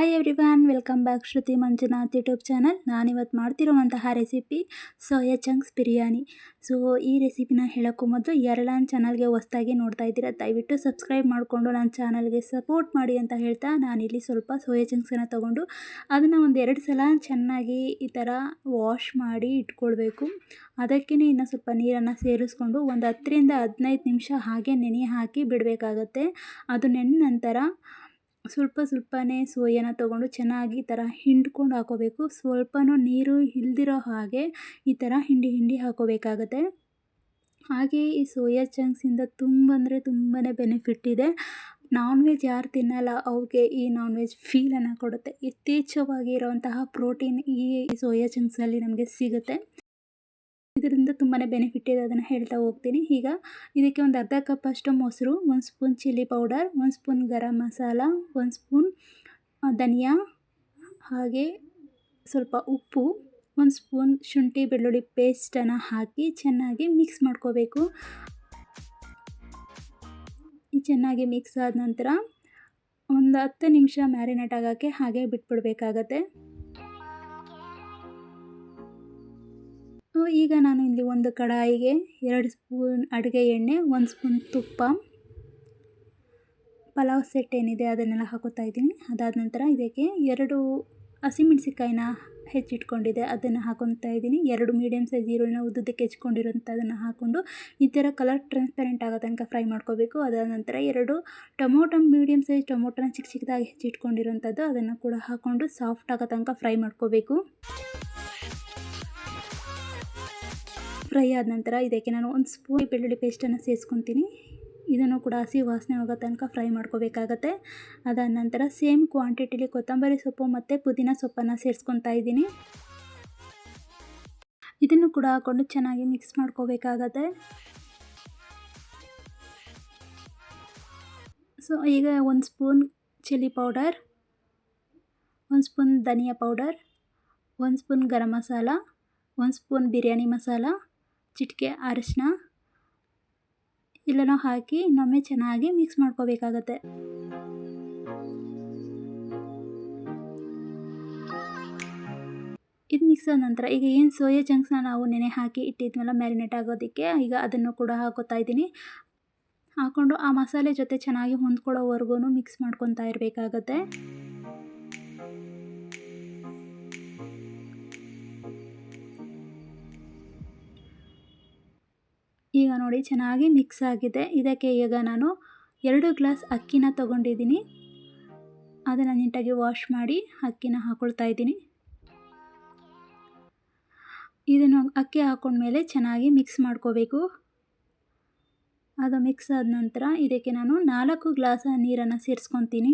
Hi everyone welcome back Shruti Manjunath YouTube channel ನಾನಿವತ್ತು ಮಾಡ್ತಿರುವಂತಹ recipe soya chunks biryani so ಈ ರೆಸಿಪಿನ ಹೇಳೋಕ್ಕೂ ಮೊದಲು ಯಾರೆಲ್ಲ ನನ್ನ ಚಾನಲ್ಗೆ ಹೊಸ್ದಾಗಿ ನೋಡ್ತಾ ಇದ್ದೀರಾ, ದಯವಿಟ್ಟು ಸಬ್ಸ್ಕ್ರೈಬ್ ಮಾಡಿಕೊಂಡು ನನ್ನ ಚಾನಲ್ಗೆ ಸಪೋರ್ಟ್ ಮಾಡಿ ಅಂತ ಹೇಳ್ತಾ ನಾನಿಲ್ಲಿ ಸ್ವಲ್ಪ ಸೋಯಾ ಚಂಕ್ಸನ್ನು ತೊಗೊಂಡು ಅದನ್ನು ಒಂದು ಎರಡು ಸಲ ಚೆನ್ನಾಗಿ ಈ ಥರ ವಾಶ್ ಮಾಡಿ ಇಟ್ಕೊಳ್ಬೇಕು. ಅದಕ್ಕೇ ಇನ್ನು ಸ್ವಲ್ಪ ನೀರನ್ನು ಸೇರಿಸ್ಕೊಂಡು ಒಂದು ಹತ್ತರಿಂದ ಹದಿನೈದು ನಿಮಿಷ ಹಾಗೆ ನೆನೆ ಹಾಕಿ ಬಿಡಬೇಕಾಗತ್ತೆ. ಅದು ನೆನೆ ನಂತರ ಸ್ವಲ್ಪ ಸ್ವಲ್ಪನೇ ಸೋಯಾನ ತೊಗೊಂಡು ಚೆನ್ನಾಗಿ ಈ ಥರ ಹಿಂಡ್ಕೊಂಡು ಹಾಕೋಬೇಕು. ಸ್ವಲ್ಪನೂ ನೀರು ಇಲ್ದಿರೋ ಹಾಗೆ ಈ ಥರ ಹಿಂಡಿ ಹಿಂಡಿ ಹಾಕೋಬೇಕಾಗತ್ತೆ. ಹಾಗೆ ಈ ಸೋಯಾ ಚಂಕ್ಸಿಂದ ತುಂಬ ಅಂದರೆ ತುಂಬಾ ಬೆನಿಫಿಟ್ ಇದೆ. ನಾನ್ ವೆಜ್ ಯಾರು ತಿನ್ನಲ್ಲ, ಅವ್ರಿಗೆ ಈ ನಾನ್ ವೆಜ್ ಫೀಲನ್ನು ಕೊಡುತ್ತೆ. ಯಥೇಚ್ಛವಾಗಿರುವಂತಹ ಪ್ರೋಟೀನ್ ಈ ಸೋಯಾ ಚಂಕ್ಸಲ್ಲಿ ನಮಗೆ ಸಿಗುತ್ತೆ. ಇದರಿಂದ ತುಂಬಾ ಬೆನಿಫಿಟ್ ಇದೆ ಅದನ್ನು ಹೇಳ್ತಾ ಹೋಗ್ತೀನಿ. ಈಗ ಇದಕ್ಕೆ ಒಂದು ಅರ್ಧ ಕಪ್ ಅಷ್ಟು ಮೊಸರು, ಒಂದು ಸ್ಪೂನ್ ಚಿಲ್ಲಿ ಪೌಡರ್ ಒಂದು ಸ್ಪೂನ್ ಗರಂ ಮಸಾಲ ಒಂದು ಸ್ಪೂನ್ ಧನಿಯಾ, ಹಾಗೆ ಸ್ವಲ್ಪ ಉಪ್ಪು, ಒಂದು ಸ್ಪೂನ್ ಶುಂಠಿ ಬೆಳ್ಳುಳ್ಳಿ ಪೇಸ್ಟನ್ನು ಹಾಕಿ ಚೆನ್ನಾಗಿ ಮಿಕ್ಸ್ ಮಾಡ್ಕೋಬೇಕು. ಚೆನ್ನಾಗಿ ಮಿಕ್ಸ್ ಆದ ನಂತರ ಒಂದು ಹತ್ತು ನಿಮಿಷ ಮ್ಯಾರಿನೇಟ್ ಆಗೋಕ್ಕೆ ಹಾಗೆ ಬಿಟ್ಬಿಡ್ಬೇಕಾಗತ್ತೆ. ಈಗ ನಾನು ಇಲ್ಲಿ ಒಂದು ಕಡಾಯಿಗೆ ಎರಡು ಸ್ಪೂನ್ ಅಡುಗೆ ಎಣ್ಣೆ, ಒಂದು ಸ್ಪೂನ್ ತುಪ್ಪ, ಪಲಾವ್ ಸೆಟ್ ಏನಿದೆ ಅದನ್ನೆಲ್ಲ ಹಾಕೋತಾ ಇದ್ದೀನಿ. ಅದಾದ ನಂತರ ಇದಕ್ಕೆ ಎರಡು ಹಸಿಮೆಣ್ಸಿಕಾಯಿನ ಹೆಚ್ಚಿಟ್ಕೊಂಡಿದೆ, ಅದನ್ನು ಹಾಕೊತಾ ಇದ್ದೀನಿ. ಎರಡು ಮೀಡಿಯಮ್ ಸೈಜ್ ಈರುಳ್ಳಿನ ಉದ್ದಕ್ಕೆ ಹೆಚ್ಕೊಂಡಿರೋಂಥದ್ದನ್ನು ಹಾಕ್ಕೊಂಡು ಈ ಥರ ಕಲರ್ ಟ್ರಾನ್ಸ್ಪರೆಂಟ್ ಆಗೋ ತನಕ ಫ್ರೈ ಮಾಡ್ಕೋಬೇಕು. ಅದಾದ ನಂತರ ಎರಡು ಟೊಮೊಟೊ ಮೀಡಿಯಮ್ ಸೈಜ್ ಟೊಮೊಟೊನ ಚಿಕ್ಕ ಚಿಕ್ಕದಾಗಿ ಹೆಚ್ಚಿಟ್ಕೊಂಡಿರೋಂಥದ್ದು ಅದನ್ನು ಕೂಡ ಹಾಕ್ಕೊಂಡು ಸಾಫ್ಟ್ ಆಗೋ ತನಕ ಫ್ರೈ ಮಾಡ್ಕೋಬೇಕು. ಫ್ರೈ ಆದ ನಂತರ ಇದಕ್ಕೆ ನಾನು ಒಂದು ಸ್ಪೂನ್ ಬೆಳ್ಳುಳ್ಳಿ ಪೇಸ್ಟನ್ನು ಸೇರಿಸ್ಕೊತೀನಿ. ಇದನ್ನು ಕೂಡ ಹಸಿ ವಾಸನೆ ಹೋಗೋ ತನಕ ಫ್ರೈ ಮಾಡ್ಕೋಬೇಕಾಗತ್ತೆ. ಅದಾದ ನಂತರ ಸೇಮ್ ಕ್ವಾಂಟಿಟಿಲಿ ಕೊತ್ತಂಬರಿ ಸೊಪ್ಪು ಮತ್ತು ಪುದೀನ ಸೊಪ್ಪನ್ನು ಸೇರಿಸ್ಕೊತಾ ಇದ್ದೀನಿ. ಇದನ್ನು ಕೂಡ ಹಾಕ್ಕೊಂಡು ಚೆನ್ನಾಗಿ ಮಿಕ್ಸ್ ಮಾಡ್ಕೋಬೇಕಾಗತ್ತೆ. ಸೊ, ಈಗ ಒಂದು ಸ್ಪೂನ್ ಚಿಲ್ಲಿ ಪೌಡರ್, ಒಂದು ಸ್ಪೂನ್ ಧನಿಯಾ ಪೌಡರ್, ಒಂದು ಸ್ಪೂನ್ ಗರಂ ಮಸಾಲ, ಒಂದು ಸ್ಪೂನ್ ಬಿರಿಯಾನಿ ಮಸಾಲ ಚಿಟಿಕೆ ಅರಿಶಿನ ಇಲ್ಲನೂ ಹಾಕಿ ಇನ್ನೊಮ್ಮೆ ಚೆನ್ನಾಗಿ ಮಿಕ್ಸ್ ಮಾಡ್ಕೋಬೇಕಾಗತ್ತೆ. ಇದು ಮಿಕ್ಸ್ ಆದ ನಂತರ ಈಗ ಏನು ಸೋಯಾ ಚಂಕ್ಸ್ನ ನಾವು ನೆನೆ ಹಾಕಿ ಇಟ್ಟಿದ್ಮೇಲೆ ಮ್ಯಾರಿನೇಟ್ ಆಗೋದಕ್ಕೆ, ಈಗ ಅದನ್ನು ಕೂಡ ಹಾಕೋತಾ ಇದ್ದೀನಿ. ಹಾಕ್ಕೊಂಡು ಆ ಮಸಾಲೆ ಜೊತೆ ಚೆನ್ನಾಗಿ ಹೊಂದ್ಕೊಳ್ಳೋವರೆಗೂ ಮಿಕ್ಸ್ ಮಾಡ್ಕೊತಾ ಇರಬೇಕಾಗತ್ತೆ. ನೋಡಿ ಚೆನ್ನಾಗಿ ಮಿಕ್ಸ್ ಆಗಿದೆ. ಇದಕ್ಕೆ ಈಗ ನಾನು ಎರಡು ಗ್ಲಾಸ್ ಅಕ್ಕಿನ ತೊಗೊಂಡಿದ್ದೀನಿ. ಅದನ್ನು ನೀಟಾಗಿ ವಾಶ್ ಮಾಡಿ ಅಕ್ಕಿನ ಹಾಕೊಳ್ತಾ ಇದ್ದೀನಿ. ಇದನ್ನು ಅಕ್ಕಿ ಹಾಕೊಂಡ್ಮೇಲೆ ಚೆನ್ನಾಗಿ ಮಿಕ್ಸ್ ಮಾಡ್ಕೋಬೇಕು. ಅದು ಮಿಕ್ಸ್ ಆದ ನಂತರ ಇದಕ್ಕೆ ನಾನು ನಾಲ್ಕು ಗ್ಲಾಸ್ ನೀರನ್ನು ಸೇರಿಸ್ಕೊತೀನಿ.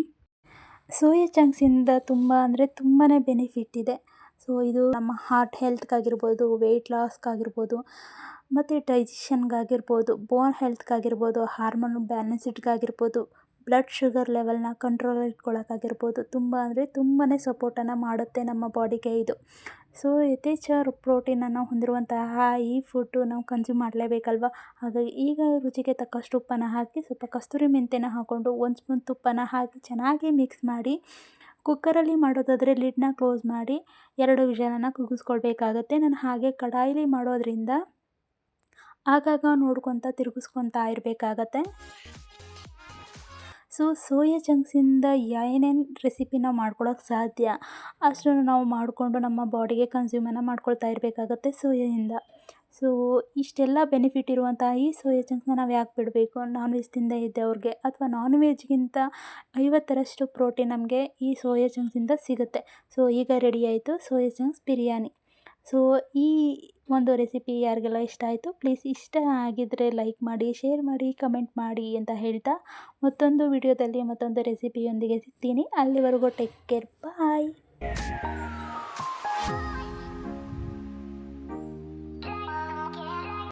ಸೋಯಾ ಚಂಕ್ಸಿಂದ ತುಂಬ ಅಂದರೆ ತುಂಬಾ ಬೆನಿಫಿಟ್ ಇದೆ. ಸೊ, ಇದು ನಮ್ಮ ಹಾರ್ಟ್ ಹೆಲ್ತ್ಗಾಗಿರ್ಬೋದು, ವೆಯ್ಟ್ ಲಾಸ್ಗಾಗಿರ್ಬೋದು, ಮತ್ತು ಡೈಜೆಷನ್ಗಾಗಿರ್ಬೋದು, ಬೋನ್ ಹೆಲ್ತ್ಗಾಗಿರ್ಬೋದು, ಹಾರ್ಮೋನ್ ಬ್ಯಾಲೆನ್ಸಿಡ್ಗಾಗಿರ್ಬೋದು ಬ್ಲಡ್ ಶುಗರ್ ಲೆವೆಲ್ನ ಕಂಟ್ರೋಲ್ ಇಟ್ಕೊಳ್ಳೋಕ್ಕಾಗಿರ್ಬೋದು ತುಂಬ ಅಂದರೆ ತುಂಬಾ ಸಪೋರ್ಟನ್ನು ಮಾಡುತ್ತೆ ನಮ್ಮ ಬಾಡಿಗೆ ಇದು. ಸೊ ಯಥೇಚ್ಛ ಪ್ರೋಟೀನನ್ನು ಹೊಂದಿರುವಂತಹ ಈ ಫುಡ್ಡು ನಾವು ಕನ್ಸ್ಯೂಮ್ ಮಾಡಲೇಬೇಕಲ್ವ? ಹಾಗಾಗಿ ಈಗ ರುಚಿಗೆ ತಕ್ಕಷ್ಟು ಉಪ್ಪನ್ನು ಹಾಕಿ ಸ್ವಲ್ಪ ಕಸ್ತೂರಿ ಮೆಂತ್ಯನ ಹಾಕ್ಕೊಂಡು ಒಂದು ಸ್ಪೂನ್ ತುಪ್ಪನ ಹಾಕಿ ಚೆನ್ನಾಗಿ ಮಿಕ್ಸ್ ಮಾಡಿ ಕುಕ್ಕರಲ್ಲಿ ಮಾಡೋದಾದರೆ ಲಿಡ್ನ ಕ್ಲೋಸ್ ಮಾಡಿ ಎರಡು ವಿಷಲನ್ನು ಕುಗಿಸ್ಕೊಳ್ಬೇಕಾಗತ್ತೆ ನಾನು ಹಾಗೆ ಕಡಾಯಿಲಿ ಮಾಡೋದ್ರಿಂದ ಆಗಾಗ ನೋಡ್ಕೊತ ತಿರುಗಿಸ್ಕೊತಾ ಇರಬೇಕಾಗತ್ತೆ. ಸೊ ಸೋಯಾ ಚಂಕ್ಸಿಂದ ಏನೇನು ರೆಸಿಪಿನ ಮಾಡ್ಕೊಳಕ್ಕೆ ಸಾಧ್ಯ? ಅಷ್ಟನ್ನು ನಾವು ಮಾಡಿಕೊಂಡು ನಮ್ಮ ಬಾಡಿಗೆ ಕನ್ಸ್ಯೂಮನ್ನು ಮಾಡ್ಕೊಳ್ತಾ ಇರಬೇಕಾಗತ್ತೆ ಸೋಯಾದಿಂದ. ಸೊ ಇಷ್ಟೆಲ್ಲ ಬೆನಿಫಿಟ್ ಇರುವಂಥ ಈ ಸೋಯಾ ಚಂಕ್ಸ್ನ ನಾವು ಯಾಕೆ ಬಿಡಬೇಕು? ನಾನ್ ವೆಜ್ ತಿಂದ ಇದ್ದವ್ರಿಗೆ ಅಥವಾ ನಾನ್ ವೆಜ್ಗಿಂತ ಐವತ್ತರಷ್ಟು ಪ್ರೋಟೀನ್ ನಮಗೆ ಈ ಸೋಯಾ ಚಂಕ್ಸಿಂದ ಸಿಗುತ್ತೆ. ಸೊ ಈಗ ರೆಡಿ ಆಯಿತು ಸೋಯಾ ಚಂಕ್ಸ್ ಬಿರಿಯಾನಿ. ಸೊ ಈ ಒಂದು ರೆಸಿಪಿ ಯಾರಿಗೆಲ್ಲ ಇಷ್ಟ ಆಯಿತು ಪ್ಲೀಸ್ ಇಷ್ಟ ಆಗಿದ್ದರೆ ಲೈಕ್ ಮಾಡಿ ಶೇರ್ ಮಾಡಿ ಕಮೆಂಟ್ ಮಾಡಿ ಅಂತ ಹೇಳ್ತಾ ಮತ್ತೊಂದು ವಿಡಿಯೋದಲ್ಲಿ ಮತ್ತೊಂದು ರೆಸಿಪಿಯೊಂದಿಗೆ ಸಿಗ್ತೀನಿ. ಅಲ್ಲಿವರೆಗೂ ಟೇಕ್ ಕೇರ್ ಬಾಯ್